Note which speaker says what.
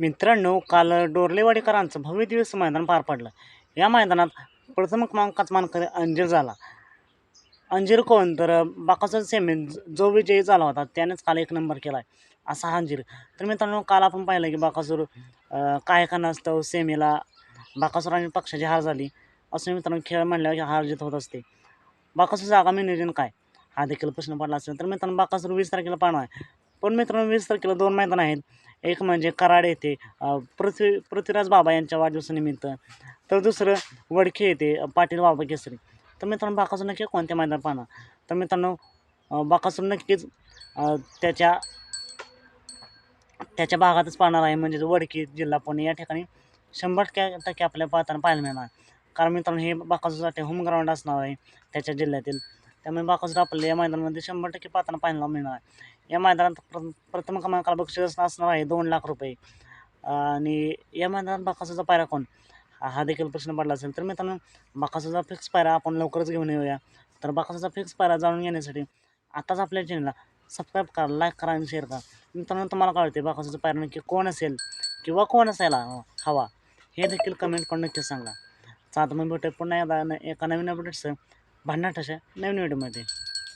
Speaker 1: मित्रांनो काल डोरलेवाडीकरांचं भव्य दिवस मैदान पार पडलं. या मैदानात प्रथम क्रमांकाचा मानकरी अंजीर झाला. अंजीर कोण? तर बाकासोर सेमेंट जो विजयी झाला होता त्यानेच काल एक नंबर केला आहे असा हा अंजीर. तर मित्रांनो काल आपण पाहिलं की बाकासूर काय कारणास्तव सेमीला बाकासूर आणि पक्षाची हार झाली. असं मित्रांनो खेळ म्हणल्यावर की हार जीत होत असते. बाकासूरचं आगामी नियोजन काय? हा देखील प्रश्न पडला असेल. तर मित्रांनो बाकासूर वीस तारखेला पाहणार आहे. पण मित्रांनो वीस तारखेला दोन मैदान आहेत. एक म्हणजे कराड येथे पृथ्वी पृथ्वीराज बाबा यांच्या वाढदिवसानिमित्त तर दुसरं वडखे येथे पाटील बाबा केसरी. तर मित्रांनो बाकासूर नक्की कोणत्या मैदान पाहणार? तर मित्रांनो अ, बाकासूर नक्कीच त्याच्या त्याच्या भागातच पाहणार आहे. म्हणजे वडकी जिल्हा पुणे या ठिकाणी शंभर टक्के टक्के आपल्या पाहताना पाहायला मिळणार. कारण मित्रांनो हे बाकासूरसाठी होम ग्राउंड असणार आहे त्याच्या जिल्ह्यातील. त्यामुळे बाकासूर आपल्याला या मैदानामध्ये शंभर टक्के पाताना पाहायला मिळणार. आहे या मैदानात प्र प्रथम क्रमांकाला बक्षीस असणार आहे दोन लाख रुपये. आणि या मैदानात बाकासूरचा पायरा कोण? हा हा देखील प्रश्न पडला असेल. तर मित्रांनो बाकासूरचा फिक्स पायरा आपण लवकरच घेऊन येऊया. तर बाकासूरचा फिक्स पायरा जाणून घेण्यासाठी आताच आपल्या चॅनलला सबस्क्राईब करा लाईक करा आणि शेअर करा. मित्रांनो तुम्हाला कळते बाकासाचा बाकासूरचा पायरा नक्की कोण असेल किंवा कोण असायला हवा? हे देखील कमेंट करून नक्की सांगा. चालतं मग भेटूया पुन्हा एकदा न- एका नवीन अपडेट्स भांडणाट अशा नवीन व्हिडिओमध्ये